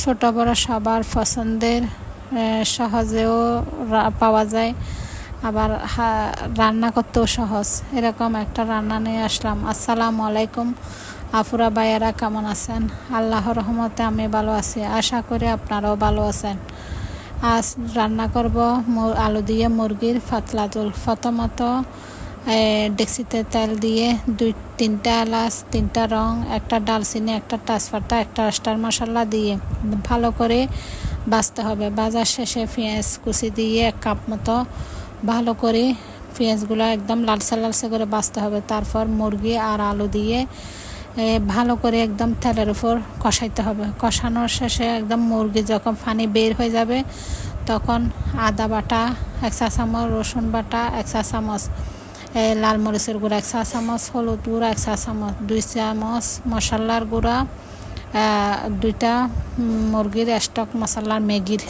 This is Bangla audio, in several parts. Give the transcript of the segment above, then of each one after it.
ছোট বড় সবার পছন্দের সহজেও পাওয়া যায়। আবার রান্না করতেও সহজ। এরকম একটা রান্না নিয়ে আসলাম। আসসালামু আলাইকুম। আফুরা ভাইয়ারা কেমন আছেন? আল্লাহর রহমতে আমি ভালো আছি। আশা করি আপনারাও ভালো আছেন। আজ রান্না করব আলু দিয়ে মুরগির ফাতলা ঝোল। প্রথমত ডেক্সিতে তেল দিয়ে দুই, তিনটা এলাচ, তিনটা রং, একটা ডালচিনি, একটা তেজপাতা, একটা স্টার মশলা দিয়ে ভালো করে ভাজতে হবে। বাজার শেষে পেঁয়াজ কুচি দিয়ে এক কাপ মতো ভালো করে পেঁয়াজগুলো একদম লালসা লালসা করে ভাজতে হবে। তারপর মুরগি আর আলু দিয়ে ভালো করে একদম তেলের উপর কষাইতে হবে। কষানোর শেষে একদম মুরগি যখন পানি বের হয়ে যাবে, তখন আদা বাটা, এক চা চামচ রসুন বাটা, এক চা চামচ লাল মরিচের গুঁড়া, এক চা চামচ, হলুদ গুঁড়া, এক চা চামচ, দুই চামচ, মশলার গুঁড়া দুইটা মুরগির স্টক মশলার ম্যাগির।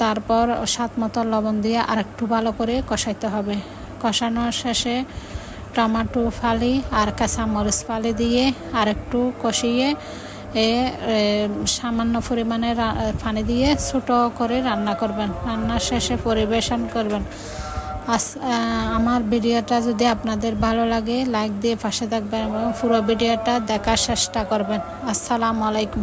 তারপর স্বাদ মতো লবণ দিয়ে আর একটু ভালো করে কষাইতে হবে। কষানোর শেষে টমাটো ফালি আর কাঁচামরিচ ফালি দিয়ে আর একটু কষিয়ে এ সামান্য পরিমাণে পানি দিয়ে ছোট করে রান্না করবেন। রান্নার শেষে পরিবেশন করবেন। আস আমার ভিডিওটা যদি আপনাদের ভালো লাগে লাইক দিয়ে পাশে থাকবেন এবং পুরো ভিডিওটা দেখার চেষ্টা করবেন। আসসালামু আলাইকুম।